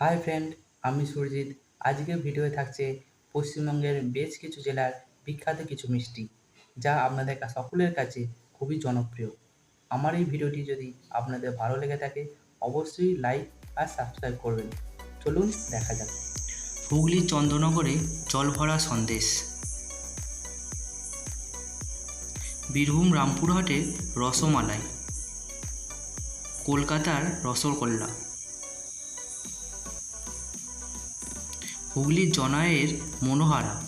Hi friend, আমি সুরজিৎ। আজকের ভিডিওয়ে থাকছে পশ্চিমবঙ্গের বেশ কিছু জেলার বিখ্যাত কিছু মিষ্টি, যা আপনাদের সকলের কাছে খুবই জনপ্রিয়। আমার এই ভিডিওটি যদি আপনাদের ভালো লেগে থাকে, অবশ্যই লাইক আর সাবস্ক্রাইব করবেন। চলুন দেখা যাক। হুগলির চন্দ্রনগরে জলভরা সন্দেশ। বীরভূম রামপুরহাটে রসমালাই। কলকাতার রসগোল্লা। হুগলির জনায়ের মনোহারা।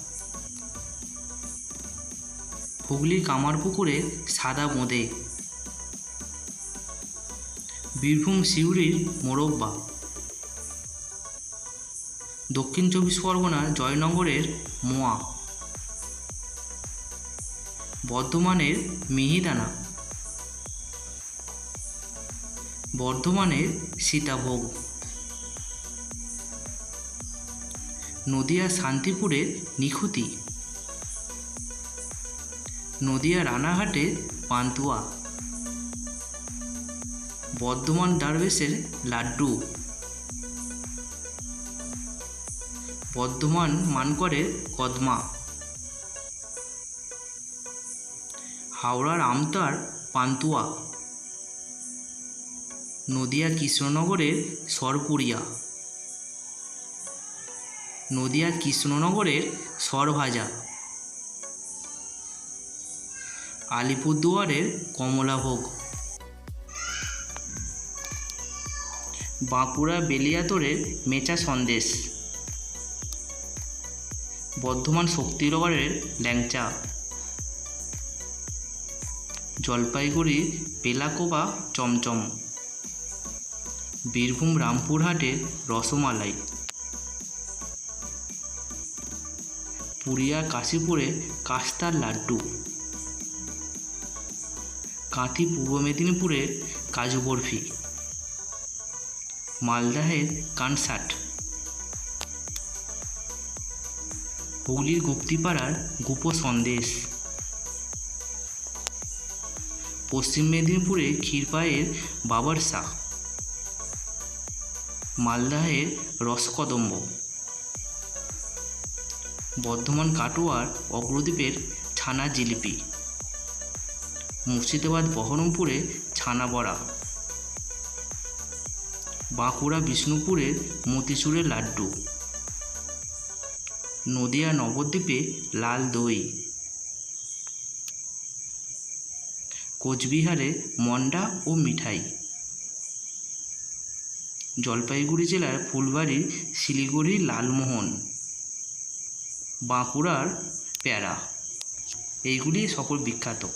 হুগলির কামারপুকুরের সাদা বোঁদে বীরভূম সিউড়ির মোরব্বা। দক্ষিণ চব্বিশ পরগনার জয়নগরের মোয়া। বর্ধমানের মিহিদানা। বর্ধমানের সীতাভোগ। নদিয়া শান্তিপুরের নিখুতি। নদিয়া রানাঘাটের পান্তুয়া। বর্ধমান ডারবেসের লাড্ডু। বর্ধমান মানকরের কদমা। হাওড়ার আমতার পান্তুয়া। নদিয়া কৃষ্ণনগরের সরপুরিয়া নদিয়া কৃষ্ণনগরের সরভাজা। আলিপুরদুয়ারের কমলাভোগ। বাঁকুড়া বেলিয়াতরের মেচা সন্দেশ। বর্ধমান শক্তিনগরের ল্যাংচা। জলপাইগুড়ি পেলাকোবা চমচম। বীরভূম রামপুরহাটের রসমালাই। পুরিয়া কাশীপুরে কাস্তার লাড্ডু। কাঁথি পূর্ব মেদিনীপুরের কাজু বরফি মালদাহের কানসাট। হুগলির গুপ্তিপাড়ার গুপ সন্দেশ পশ্চিম মেদিনীপুরে ক্ষীরপায়ের বাবার শাহ মালদাহের রসকদম্ব। বর্ধমান কাটোয়ার অগ্রদ্বীপের ছানা জিলিপি। মুর্শিদাবাদ বহরমপুরে ছানা বড়া। বাঁকুড়া বিষ্ণুপুরের মতিচুরের লাড্ডু। নদিয়া নবদ্বীপে লাল দই। কোচবিহারে মন্ডা ও মিঠাই। জলপাইগুড়ি জেলার ফুলবাড়ির শিলিগুড়ির লালমোহন। বাঁকুড়ার প্যারা। এইগুলি সকল বিখ্যাত।